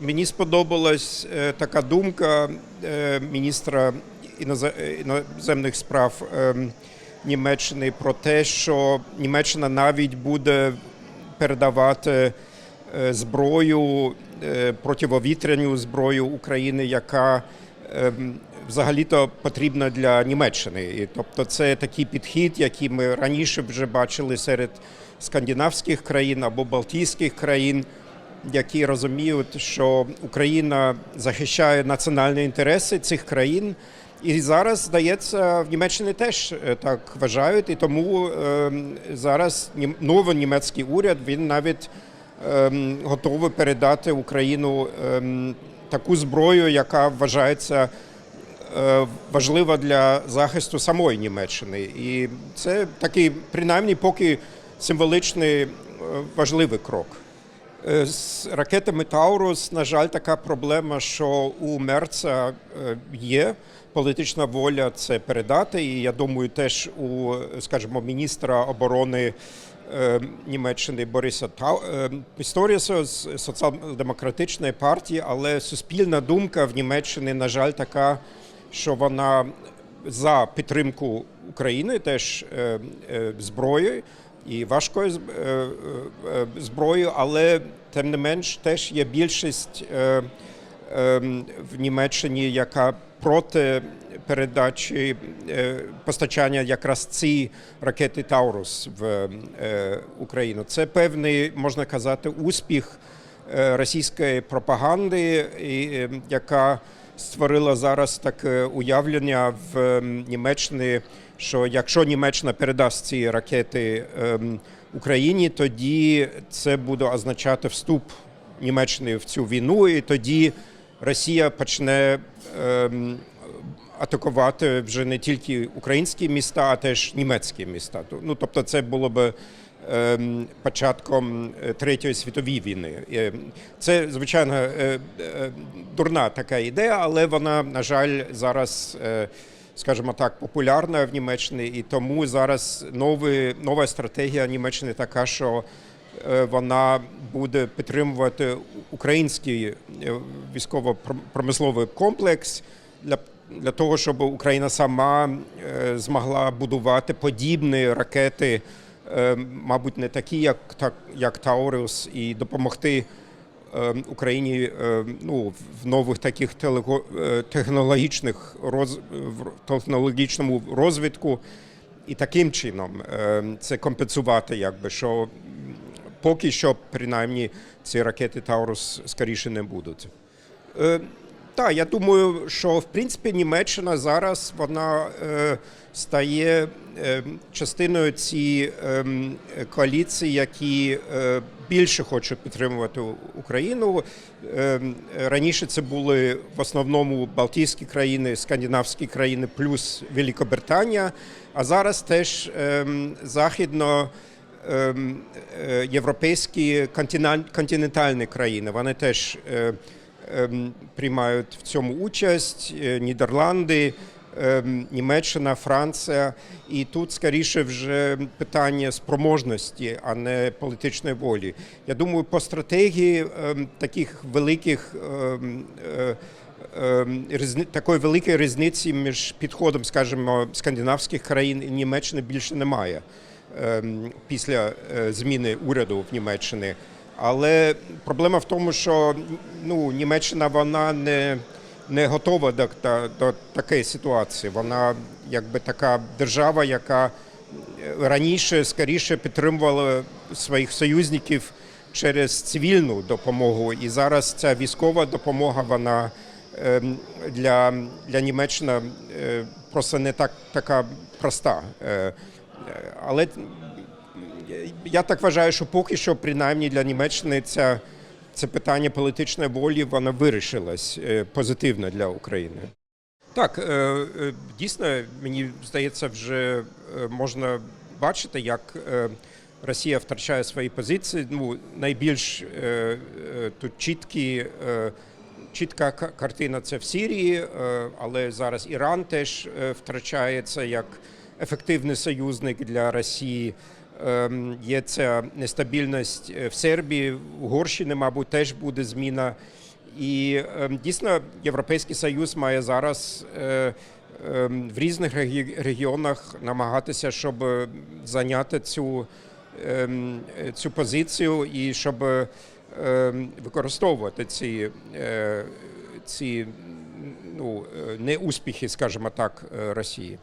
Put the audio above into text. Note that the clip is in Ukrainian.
Мені сподобалась е, така думка е, міністра інозе- іноземних справ е, Німеччини про те, що Німеччина навіть буде передавати е, зброю, е, противовітряну зброю України, яка е, взагалі-то потрібна для Німеччини. І, тобто, це такий підхід, який ми раніше вже бачили серед скандинавських країн або Балтійських країн які розуміють, що Україна захищає національні інтереси цих країн. І зараз, здається, в Німеччині теж е, так вважають, і тому е, зараз новий німецький уряд він навіть е, готовий передати Україну е, таку зброю, яка вважається е, важлива для захисту самої Німеччини. І це такий, принаймні, поки символичний е, важливий крок. Е, З ракетами Таурус, на жаль, така проблема, що у Мерца е, є політична воля це передати. І я думаю, теж у, скажімо, міністра оборони е, Німеччини Бориса Тау Пісторіса з соціал-демократичної партії, але суспільна думка в Німеччині, на жаль, така, що вона за підтримку України теж зброєю і важкою е, е, зброєю, але тим не менш теж є більшість е, е, в Німеччині, яка проти передачі постачання якраз ці ракети Таурус в Україну. Це певний, можна казати, успіх російської пропаганди, е, яка створила зараз таке уявлення в Німеччині, що якщо Німеччина передасть ці ракети ем, Україні, тоді це буде означати вступ Німеччини в цю війну, і тоді Росія почне ем, атакувати вже не тільки українські міста, а теж німецькі міста. Ну тобто, це було би початком е, Третьої світової війни. Е, Це звичайно е, дурна така ідея, але вона, на жаль, зараз. Скажімо так, популярна в Німеччині, і тому зараз новий, нова стратегія Німеччини така, що вона буде підтримувати український військово-промисловий комплекс для, для того, щоб Україна сама змогла будувати подібні ракети, мабуть, не такі, як, так, як Таурус, і допомогти е, Україні е, ну, в нових таких е, технологічних роз, технологічному розвитку. І таким чином е, це компенсувати, якби що поки що, принаймні, ці ракети Таурус скоріше не будуть. Так, я думаю, що в принципі Німеччина зараз вона е, стає е, частиною цієї е, коаліції, які е, більше хочуть підтримувати Україну. Е, раніше це були в основному Балтійські країни, скандинавські країни, плюс Великобританія. А зараз теж західно ем, е, європейські континен- континентальні країни. Вони теж е, приймають в цьому участь. Е, Нідерланди, ем, Німеччина, Франція. І тут скоріше вже питання спроможності, а не політичної волі. Я думаю, по стратегії ем, таких великих. ем, е, ем, такої великої різниці між підходом, скажімо, скандинавських країн і Німеччини більше немає ем, після е, зміни уряду в Німеччині. Але проблема в тому, що ну, Німеччина вона не, не готова до, до, до такої ситуації. Вона якби така держава, яка е, раніше скоріше підтримувала своїх союзників через цивільну допомогу. І зараз ця військова допомога, вона ем, для, для Німеччини е, просто не так така проста. Е, Але я так вважаю, що поки що, принаймні для Німеччини, ця, це питання політичної волі воно вирішилось е, позитивно для України. Так, е, е, дійсно, мені здається, вже можна бачити, як Росія втрачає свої позиції. Ну, найбільш тут чіткі. Чітка картина це в Сирії, але зараз Іран теж втрачається як ефективний союзник для Росії. Ем, Є ця нестабільність е, в Сербії, в Угорщині, мабуть, теж буде зміна. І е, дійсно Європейський Союз має зараз е, е, в різних регіонах намагатися, щоб е, зайняти цю, цю позицію і щоб використовувати ці, ці ну, неуспіхи, скажімо так, Росії.